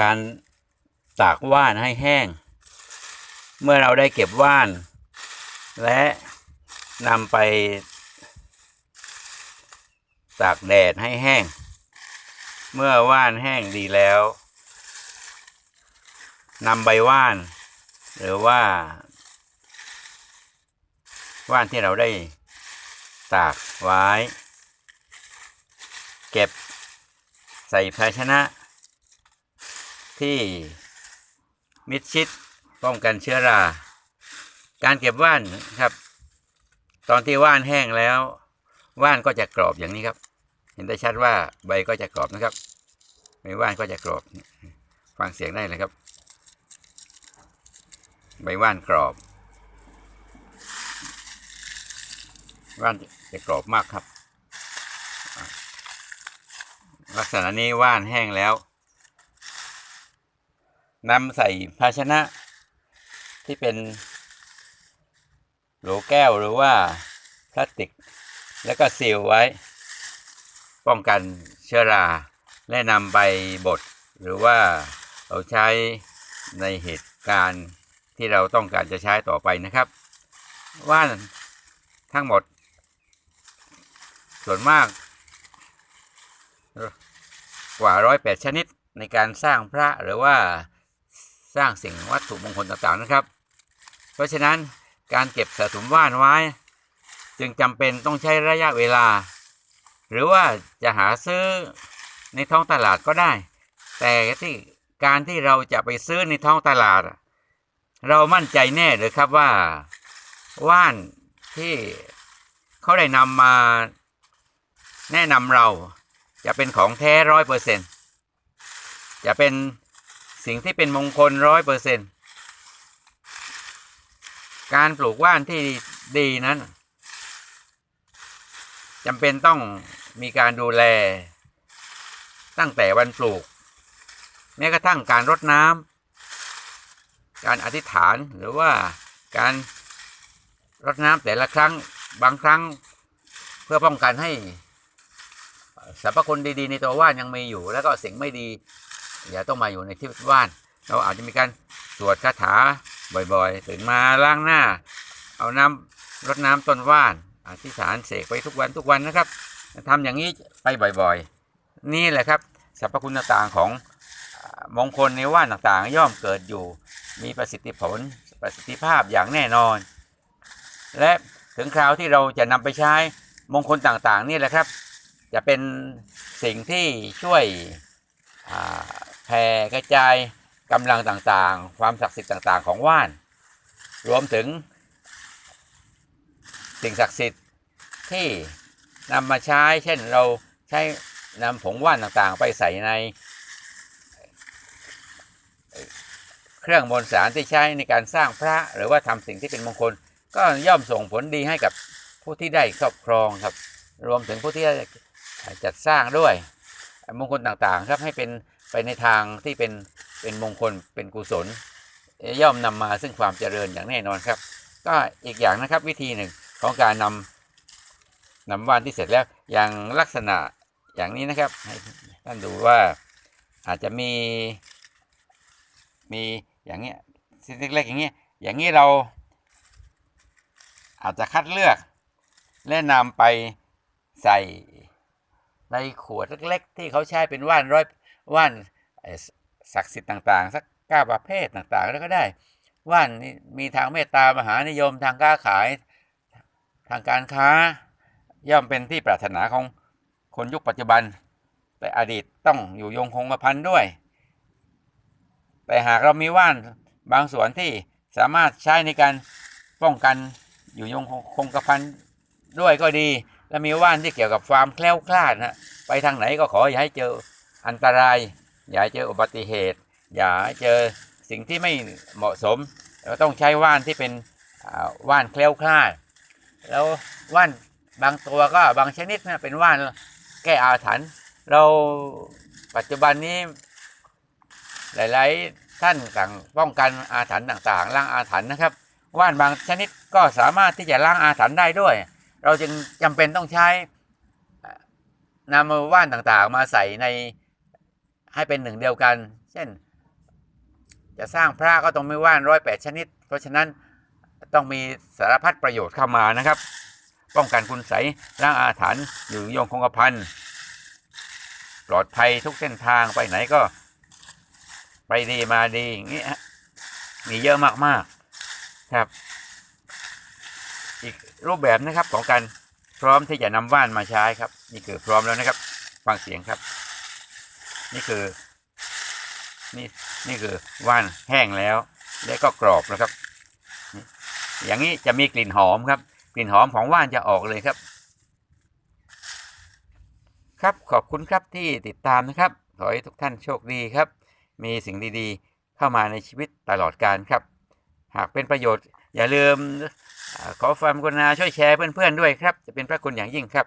การตากว่านให้แห้ง เมื่อเราได้เก็บว่าน และนำไป ตากแดดให้แห้ง เมื่อว่านแห้งดีแล้วนำใบว่าน หรือว่า ว่านที่เราได้ตากไว้ เก็บใส่ภาชนะ ที่มิดชิดป้องกันเชื้อรา การเก็บว่านครับ ตอนที่ว่านแห้งแล้ว ว่านก็จะกรอบอย่างนี้ครับ เห็นได้ชัดว่าใบก็จะกรอบนะครับใบว่านก็จะกรอบ ฟังเสียงได้เลยครับ ใบว่านกรอบ ว่านจะกรอบมากครับ ลักษณะนี้ว่านแห้งแล้ว นำใส่ภาชนะที่เป็นโหลแก้วหรือว่าพลาสติก แล้วก็ซีลไว้ ป้องกันเชื้อรา และนำไปบดหรือว่าเอาใช้ในเหตุการณ์ที่เราต้องการจะใช้ต่อไปนะครับ ว่านทั้งหมด ส่วนมาก กว่าร้อยแปดชนิดในการสร้างพระหรือว่า สร้างสิ่งวัตถุมงคลต่างๆนะครับ เพราะฉะนั้นการเก็บสะสมว่านไว้ จึงจำเป็นต้องใช้ระยะเวลา หรือว่าจะหาซื้อในท้องตลาดก็ได้ แต่ที่การที่เราจะไปซื้อในท้องตลาด เรามั่นใจแน่เลยครับว่าว่านที่เขาได้นำมาแนะนำเราจะเป็นของแท้ร้อยเปอร์เซ็นจะเป็น สิ่งที่เป็นมงคลร้อยเปอร์เซ็นการปลูกว่านที่ดีนั้นจำเป็นต้องมีการดูแล ตั้งแต่วันปลูก แม้กระทั่งการรดน้ำการอธิษฐานหรือว่าการรดน้ำแต่ละครั้งบางครั้งเพื่อป้องกันให้สรรพคุณดีๆ ในตัวว่านยังมีอยู่ แล้วก็สิ่งไม่ดี อย่าต้องมาอยู่ในที่ว่าน เราอาจจะมีการสวดคาถาบ่อยๆตื่นมาล้างหน้า เอาน้ำรดน้ำต้นว่านอธิษฐานเสกไปทุกวันทุกวันนะครับทำอย่างนี้ไปบ่อยๆ นี่แหละครับสรรพคุณต่างๆของมงคลในว่านต่างๆ ย่อมเกิดอยู่ มีประสิทธิผลประสิทธิภาพอย่างแน่นอน และถึงคราวที่เราจะนำไปใช้มงคลต่างๆ นี่แหละครับ จะเป็นสิ่งที่ช่วย แผ่กระจายกำลังต่างๆ ความศักดิ์สิทธิ์ต่างๆ ของว่าน รวมถึง สิ่งศักดิ์สิทธิ์ที่นำมาใช้ เช่นเราใช้นำผงว่านต่างๆ ไปใส่ในเครื่องมนสารที่ใช้ในการสร้างพระหรือว่าทำสิ่งที่เป็นมงคล ก็ย่อมส่งผลดีให้กับผู้ที่ได้ครอบครองครับ รวมถึงผู้ที่จัดสร้างด้วย มงคลต่างๆ ครับให้เป็น ไปในทางที่เป็นเป็นมงคลเป็นกุศล ย่อมนำมาซึ่งความเจริญอย่างแน่นอนครับ ก็อีกอย่างนะครับวิธีหนึ่งของการนำนำว่านที่เสร็จแล้วอย่างลักษณะอย่างนี้นะครับให้ท่านดูว่าอาจจะมีมีอย่างเงี้ยสิ่งเล็กๆอย่างเงี้ยอย่างนี้เรา อาจจะคัดเลือก และนำไปใส่ในขวดเล็กๆ ที่เขาใช้เป็นว่านร้อย ว่านศักดิ์สิทธิ์ต่างๆ สักเก้าประเภทต่างๆ แล้วก็ได้ ว่านมีทางเมตตามหานิยมทางค้าขายทางการค้า ย่อมเป็นที่ปรารถนาของคนยุคปัจจุบัน แต่อดีตต้องอยู่ยงคงกระพันด้วย แต่หากเรามีว่านบางส่วนที่สามารถใช้ในการป้องกันอยู่ยงคงกระพันด้วยก็ดี และมีว่านที่เกี่ยวกับความแคล้วคลาดนะไปทางไหนก็ขออย่าให้เจอ อันตราย อย่าเจออุบัติเหตุ อย่าเจอสิ่งที่ไม่เหมาะสม เราต้องใช้ว่านที่เป็นว่านแคล้วคลาด แล้วว่านบางตัวก็บางชนิดนะเป็นว่านแก้อาถรรพ์เราปัจจุบันนี้ หลาย ๆ ท่านต่างป้องกันอาถรรพ์ต่างๆล้างอาถรรพ์นะครับ ว่านบางชนิดก็สามารถที่จะล้างอาถรรพ์ได้ด้วย เราจึงจำเป็นต้องใช้นำว่านต่างๆ มาใส่ใน ให้เป็นหนึ่งเดียวกัน เช่น จะสร้างพระก็ต้องไมีว่านร้อยแปดชนิด เพราะฉะนั้นต้องมีสารพัดประโยชน์เข้ามานะครับ ป้องกันคุณใสยล้างอาถรรพ์อยู่ยงคงกระพันปลอดภัยทุกเส้นทางไปไหนก็ ไปดีมาดีอย่างนี้มีเยอะมากๆครับ อีกรูปแบบนะครับของการพร้อมที่จะนำว่านมาใช้ครับ นี่คือพร้อมแล้วนะครับ ฟังเสียงครับ นี่คือ นี่นี่คือว่านแห้งแล้ว และก็กรอบนะครับ อย่างนี้จะมีกลิ่นหอมครับ กลิ่นหอมของว่านจะออกเลยครับ ครับขอบคุณครับที่ติดตามนะครับ ขอให้ทุกท่านโชคดีครับ มีสิ่งดีๆ เข้ามาในชีวิตตลอดการครับ หากเป็นประโยชน์อย่าลืมขอความกรุณาช่วยแชร์เพื่อนๆด้วยครับ จะเป็นพระคุณอย่างยิ่งครับ